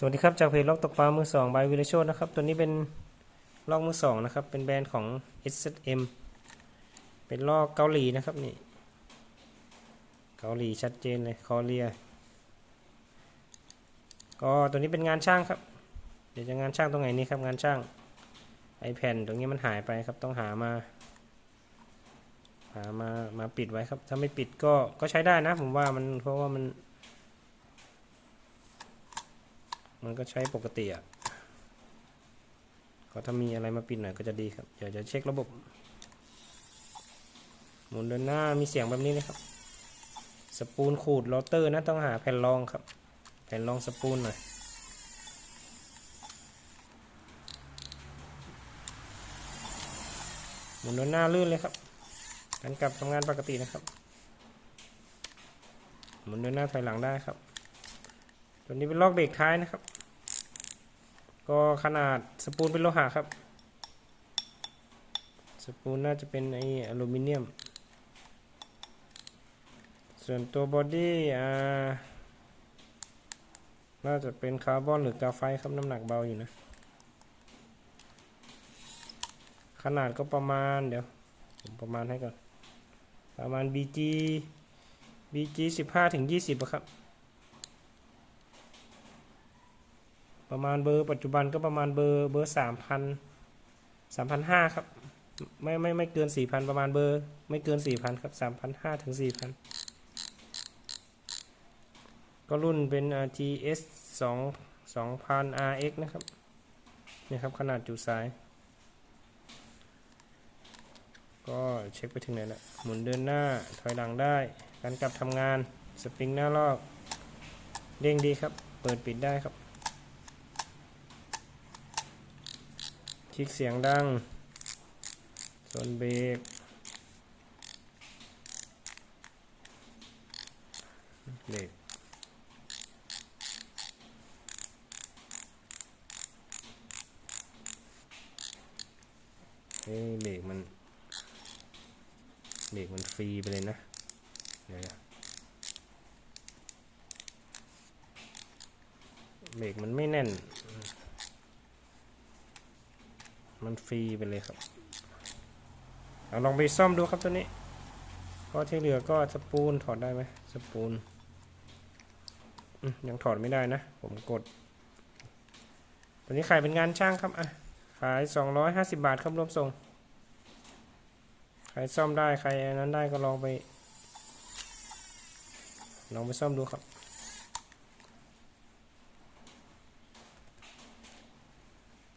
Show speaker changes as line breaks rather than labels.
สวัสดีครับจากเพจล็อกตกปลามือสองบายวิลโชดนะครับตัวนี้เป็นลอกมือสองนะครับ เป็นแบรนด์ของ SM เป็นลอกเกาหลีนะครับนี่เกาหลีชัดเจนเลยคอเรียก็ตัวนี้เป็นงานช่างครับ เดี๋ยวจะงานช่างตรงไหนนี่ครับงานช่างไอแผ่นตรงนี้มันหายไปครับต้องหามาหามามาปิดไว้ครับ ถ้าไม่ปิดก็ก็ใช้ได้นะ ผมว่ามันเพราะว่ามัน มันก็ใช้ปกติอะก็ถ้ามีอะไรมาปิดหน่อยก็จะดีครับ เดี๋ยวจะเช็คระบบ หมุนเดินหน้ามีเสียงแบบนี้เลยครับ สปูลขูดโรเตอร์นะต้องหาแผ่นรองครับ แผ่นรองสปูลหน่อยหมุนเดินหน้าลื่นเลยครับการกลับทำงานปกตินะครับ หมุนเดินหน้าถอยหลังได้ครับ ตัวนี้เป็นล็อกเบรกท้ายนะครับ ก็ขนาดสปูลเป็นโลหะครับ สปูลน่าจะเป็นไออลูมิเนียม ส่วนตัวบอดี้อ่าน่าจะเป็นคาร์บอนหรือกาไฟครับน้ำหนักเบาอยู่นะ ขนาดก็ประมาณเดี๋ยวผมประมาณให้ก่อน ประมาณ BG BG 15ถึง20ครับ ประมาณเบอร์ปัจจุบันก็ประมาณเบอร์เบอร์สามพันสามพันห้าครับ ไม่ไม่ไม่เกินสี่พันประมาณเบอร์ ไม่เกินสี่พันครับสามพันห้าถึงสี่พันก็รุ่นเป็น GS สองสองพัน RX นะครับนี่ครับ ขนาดจุสาย ก็เช็คไปถึงไหนละหมุนเดินหน้าถอยหลังได้ การกลับทำงาน สปริงหน้าลอก เด้งดีครับ เปิดปิดได้ครับ ลิกเสียงดังส่วนเบรกเบรกเฮ้ยเบรกมันเบรกมันฟรีไปเลยนะเดี๋ยวนะเบรกมันไม่แน่น มันฟรีไปเลยครับเอาลองไปซ่อมดูครับตัวนี้ก็ที่เหลือก็สปูลถอดได้ไหมสปูลยังถอดไม่ได้นะ ผมกด ตัวนี้ขายเป็นงานช่างครับอะขาย 250 บาทครับรวมส่ง ใครซ่อมได้ใครนั้นได้ก็ลองไป ลองไปซ่อมดูครับ